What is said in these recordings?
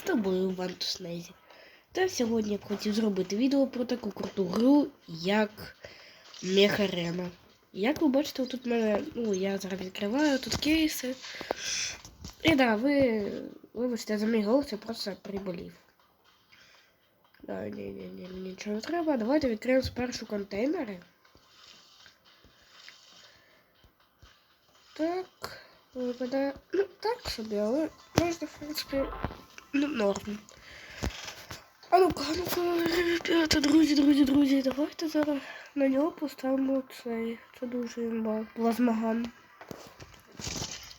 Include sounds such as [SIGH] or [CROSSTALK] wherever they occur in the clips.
з тобою Вантус Незі. Та сьогодні я б хотів зробити відео про таку круту гру, як Мехарена. Як ви бачите, тут мене, ну, я зараз відкриваю тут кейси. І да, ви, вибачте, за мій голос я просто приболів. Да, ні, ні, ні, нічого не треба. Давайте відкриємо спершу контейнери. Так, випадає. Ну, так собі, але можна, в принципі, ну, норм. А ну-ка, а ну-ка, ребята, друзі, друзі, друзі, давайте зараз на нього поставимо цей. Це дуже. Плазмаган.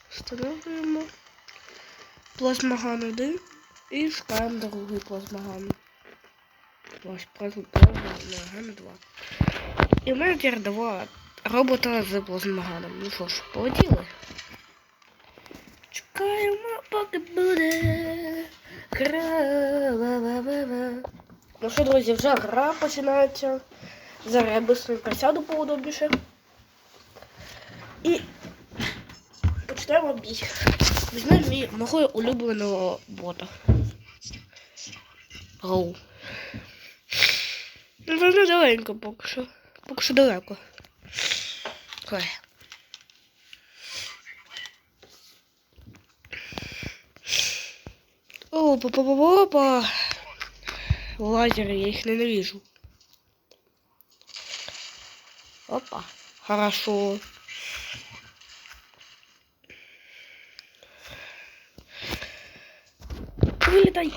Встановлюємо плазмаган один і шукаємо другий плазмаган. Ось плазмаган 2. І в мене тепер два робота з плазмаганом. Ну що ж, полетіли. Чекаємо, поки буде. Кра-ла-ла-ла-ла. Ну що, друзі, вже гра починається. Зараз я быстро присяду поудобніше. І почнемо бій. Візьмемо мій мого улюбленого бота. Роу. Ну, воно далеко поки що. Поки що далеко. Ой. Опа, па па опа Лазеры, я их ненавижу. Опа, хорошо. Вилітай.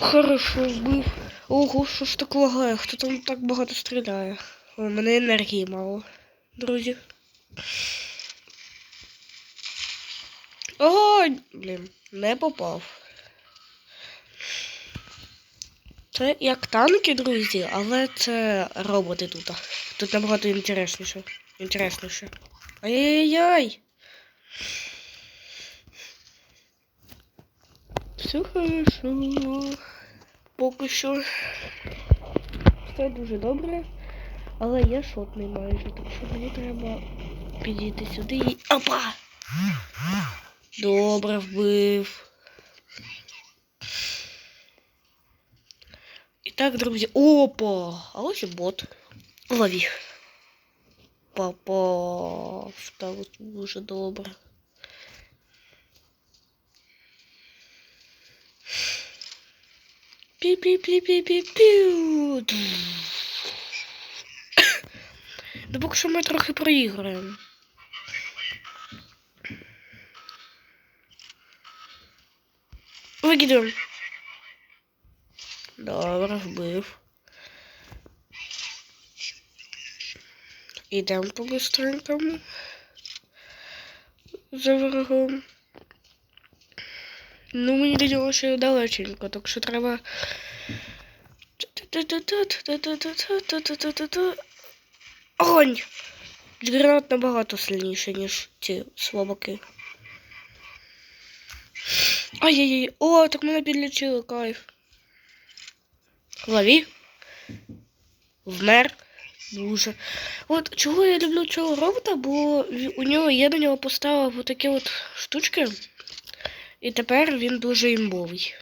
Хорошо, вбив. Ого, що ж так лагає? Хто там так багато стріляє? У мене енергії мало, друзі. Огонь! Блін, не попав. Це як танки, друзі, але це роботи тут. Тут набагато інтересніше. Інтересніше. Ай-яй-яй! Все хорошо. Поки що. Все дуже добре. Але я шотний майже, так що мені треба підійти сюди і... Опа! Добре вбив. І так, друзі. Опа! А ось і бот. Лові. Попав. Так от дуже добре. Пі-пі-пі-пі-пі-піу. [COUGHS] Ну, поки що ми трохи проіграємо. Викидуємо. Добре, вбив. Ідемо по быстренькому. За ворогом. Ну, мені нього ще далеченько, так що треба. Огонь! Джгернат набагато сильніше, ніж ці слабаки. Ай-яй-яй. О, так мене підлічили, кайф. Лові. Вмер. Дуже. От чого я люблю цього робота, бо у нього я до нього поставив отакі от штучки. І тепер він дуже імбовий.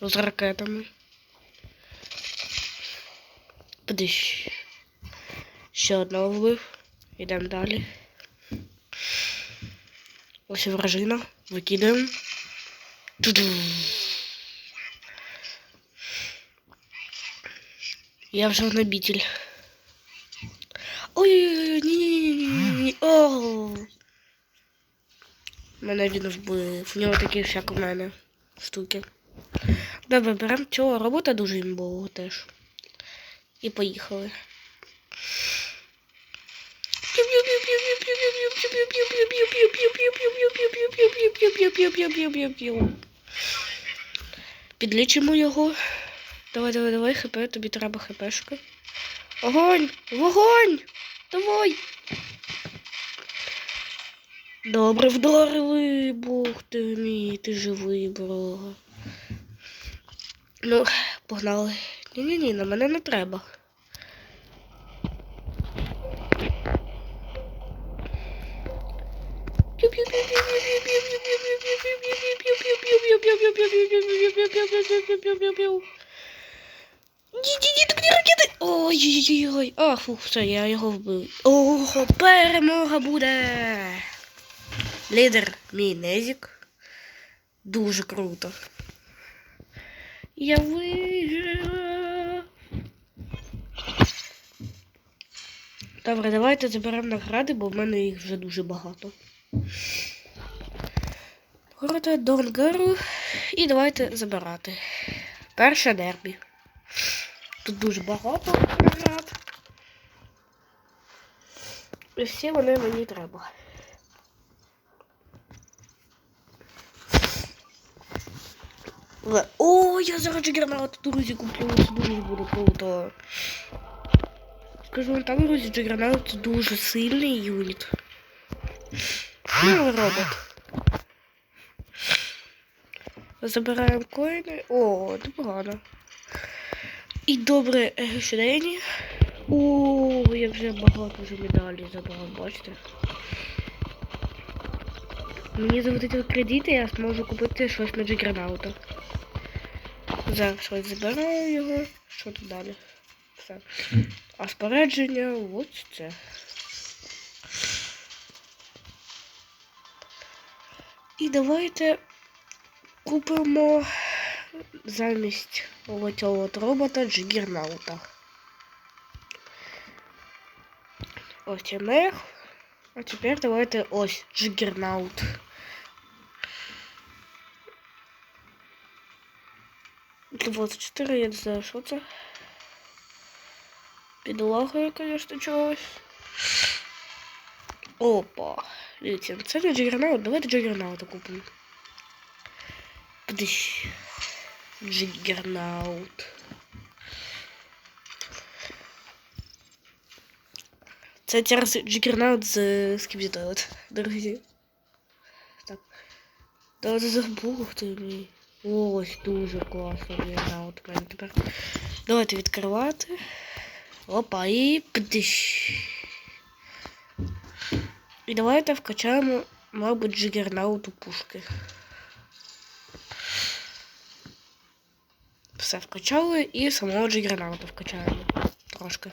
З ракетами. Подиш. Ще одного вбив. Йдемо далі. Ось вражина. Викидаємо. Я вже гнобитель. Ой-ой-ой, ні-ні-ні-ні. О! Мене він вбив. В нього такі ж, як у мене, штуки. Добре, беремо цього робота дуже імбового теж. І поїхали. Підлічимо його. Давай, давай, давай, хп, тобі треба хпшка. Огонь! Вогонь! Давай! Добре вдарили, Бог ти мій, ти живий, брога. Ну, погнали. Ні-ні-ні, на мене не треба. Ой-ой-ой, а фух, все, я його вбив. Ого, перемога буде. Лідер мій незік. Дуже круто. Я виграв. Добре, давайте заберемо награди, бо в мене їх вже дуже багато. Города Донгару. І давайте забирати. Перше дербі. Тут дуже багато наград. І всі вони мені треба. Але- О, я зараз Джигернаут, друзі, куплю, це дуже буде круто. Скажу вам так, друзі, Джигернаут це дуже сильний юніт. Ну, робот. Забираємо коїни. О, непогано. І добре е, щоденні. О, я вже багато вже медалей забрав, бачите. Мені заводити кредити, я зможу купити щось на Джигернаута. Зараз щось забираю його. Що тут далі? Все. А спорядження ось це. І давайте купимо замість цього от робота Джигернаута. Ось це мех. А тепер давайте ось Джигернаут. Двадцять чотири, я не знаю, що це. Підлагою, звісно, чогось. Опа. Дивіться, це не Джигернаут, давайте Джигернаута купимо. Подыщ. Джиггернаут. Це зараз Джиггернаут з Скібдітойлет, друзі. Так. Давайте забув, хто мій. Ось дуже класно Джиггернаут у мене тепер. Давайте відкривати. Опа, і подыщ. І давайте вкачаємо, мабуть, Джиггернаут у пушки. Все вкачали і самого Джиггернаута вкачаємо трошки.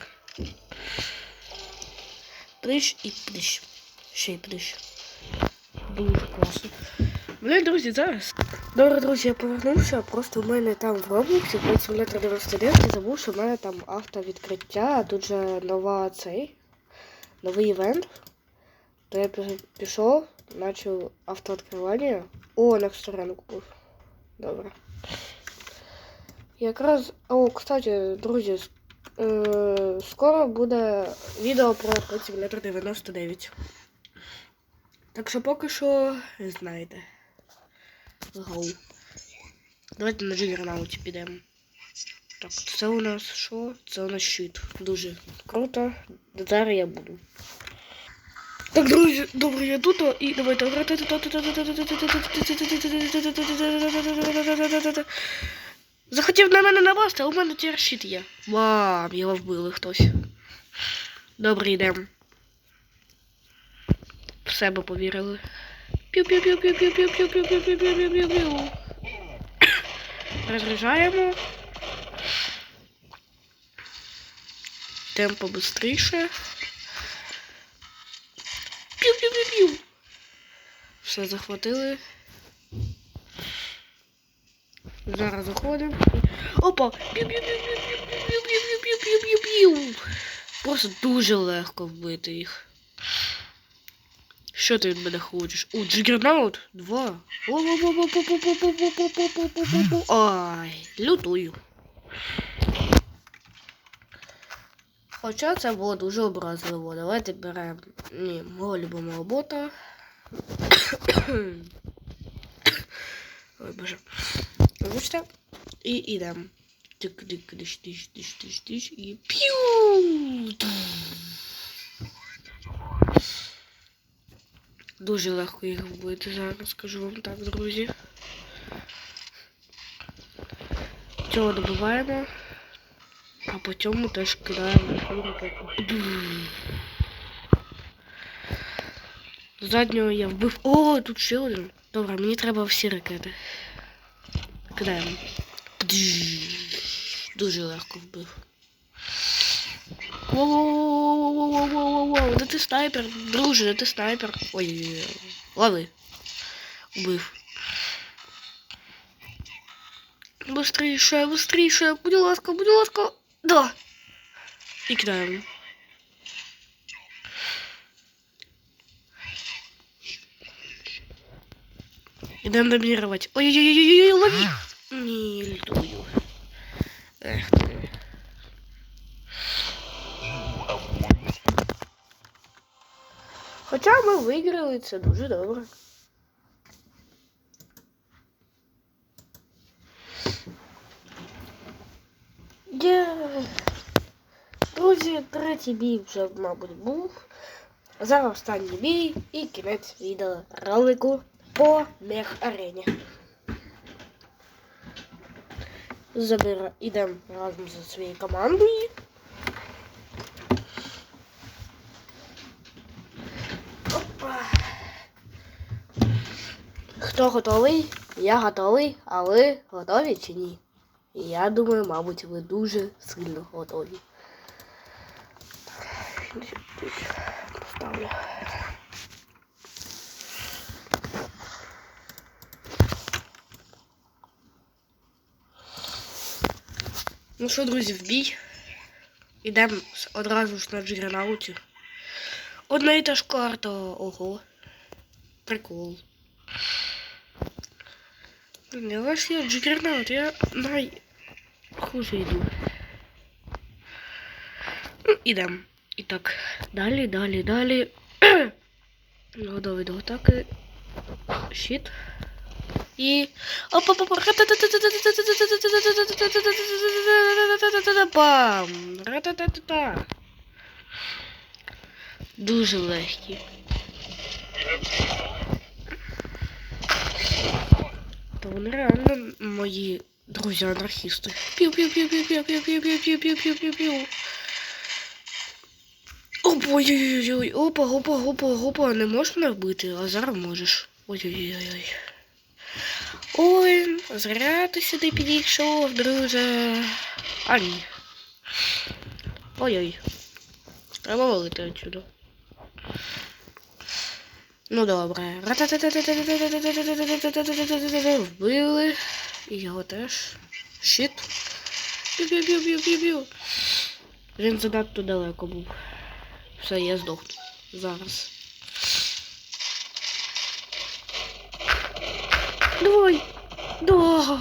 Плищ і плищ. Ще й плищ. Дуже класно. Блин, друзі, зараз. Добре, друзі, я повернувся. Просто в мене там в Роблоксі 5 99 я забув, що в мене там автовідкриття, а тут же нова цей. Новий івент. То я пі- пішов, почав автовідкривання. О, Next Arena купив. Добре. Якраз, о, кстати, друзі, е, скоро буде відео про Flight Simulator 99. Так що поки що знаєте. Гоу. Давайте на Джигернауті підемо. Так, це у нас що? Це у нас щит. Дуже круто. Зараз я буду. Так, друзі, добре, я тут і давайте. Захотів на мене напасти, а у мене тепер щит є. Вау, його вбили хтось. Добре, йдемо. В себе повірили. Пів-пів-пів-пів-пів-пів-пів-пів-пів-пів-пів-пів-пів. Розряджаємо. Темпо быстріше. Пів-пів-пів-пів. Все захватили. Зараз заходимо. Опа! Пів-пів-пів-пів-пів-пів-пів-пів-пів-пів. Просто дуже легко вбити їх. Що ти від мене хочеш? О, Джигернаут? Два. Ай, лютую. Хоча це було дуже образливо. Давайте беремо ні, мого любимого бота. Ой, боже. Вибачте. І йдемо. Тик, тик, тиш, тиш, тиш, тиш, тиш, і п'ю. Дуже легко їх вбити зараз, скажу вам так, друзі. Цього добиваємо, а по цьому теж кидаємо Заднього я вбив. О, тут ще один. Добре, мені треба всі ракети. Кидаємо. Дуже легко вбив. Воу-воу-воу-воу-воу-воу-воу-воу. Да ти снайпер, друже, да ти снайпер. Ой, лови. Убив. Быстріше, быстріше, будь ласка, будь ласка. Да. И. Идем доминировать. Ой-ой-ой-ой, лови! Не льдую. Эх ты. Хотя мы виграли, дуже добре. Є. Друзі, третій бій вже, мабуть, був. Зараз останній бій і кінець відео ролику по мех арені. Забира, ідемо разом зі своєю командою. Опа. Хто готовий? Я готовий, а ви готові чи ні? Я думаю, мабуть, ви дуже сильно готові. Поставлю. Ну що, друзі, в бій. Ідемо одразу ж на джигернауті. Одна і та ж карта. Ого. Прикол. Але ж я джигернаут, я найхуже йду. [CLEARS THROAT] Ну, ідем. І так, далі, далі, далі. Готовий до атаки. Щит. І. опа опа Бам! Ра-та-та-та-та. Дуже легкі. То вони реально мої друзі-анархісти. Пів-пів-пів-пів-пів-пів-пів-пів-пів-пів-пів-пів. Ой-ой-ой-ой, опа, опа, опа, опа, не можеш мене вбити, а зараз можеш. Ой-ой-ой. Ой, зря ти сюди підійшов, друже. А ні. Ой-ой. Треба валити отсюда. Ну добре. Вбили. І його теж. Щит. Б'ю-б'ю-б'ю-б'ю-б'ю. Він занадто далеко був. Все, я здохну. Зараз. Давай! Да!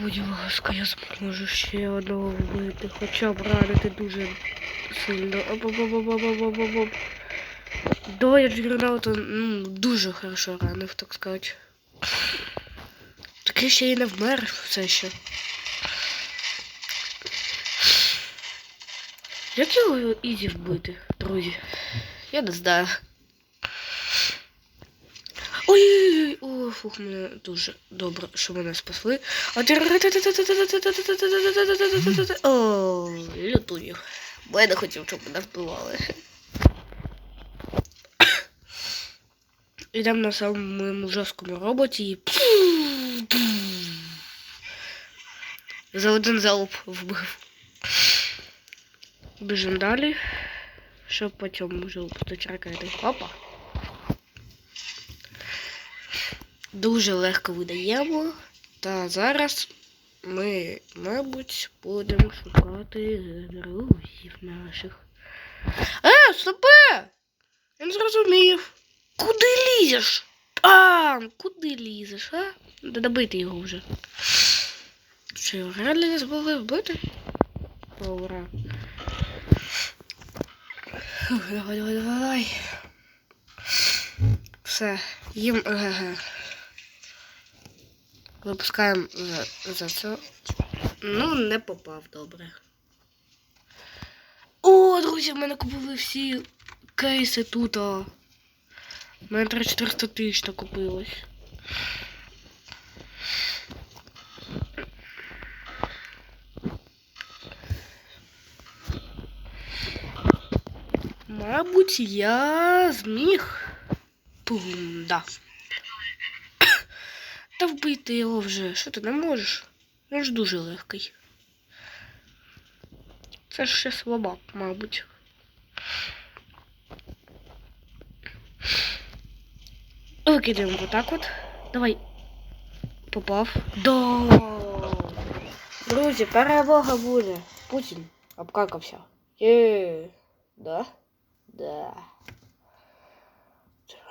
Будь ласка, я зможу ще одного вбити, хоча б ранити дуже сильно. Оп-оп-оп-оп-оп-оп-оп. Да, я джигернаута ну, дуже хорошо ранив, так сказати. Таке ще й не вмер все ще. Як його ізі вбити, друзі? Я не знаю. Ой-ой-ой, о, фух, мене дуже добре, що мене спасли. А ти О, лютую. Бо я хотів, щоб мене вбивали. Йдемо на самому жорсткому роботі і за один залп вбив. Біжимо далі, щоб потім випустити ракети. Опа. Дуже легко видаємо. Та зараз ми, мабуть, будемо шукати друзів наших. Е, стопе! Не зрозумів. Куди лізеш? А, куди лізеш, а? Да добити його вже. Що його реально не змогли вбити? О, ура. Давай, давай, давай. Все, їм ГГ. Випускаємо за, за це. Ну, не попав добре. О, друзі, в мене купили всі кейси тут. У мене 3400 тисяч накопилось. Мабуть, я зміг. Пум, да. Та вбити його вже. Що ти не можеш? Він ж дуже легкий. Це ж ще слабак, мабуть. Викидаємо отак от. Давай. Попав. Да. Друзі, перемога буде. Путін обкакався. Є. Да? Да.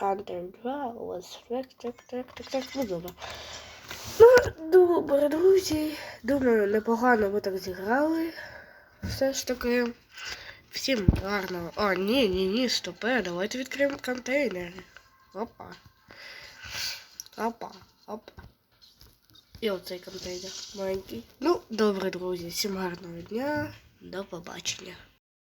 Hunter 2 у вас так, так, так, так, так, ну добре. Ну, добре, друзі. Думаю, непогано ви так зіграли. Все ж таки. Всім гарного. А, ні, ні, ні, стопе, давайте відкриємо контейнери. Опа. Опа, опа. І оцей контейнер маленький. Ну, добре, друзі, всім гарного дня. До побачення.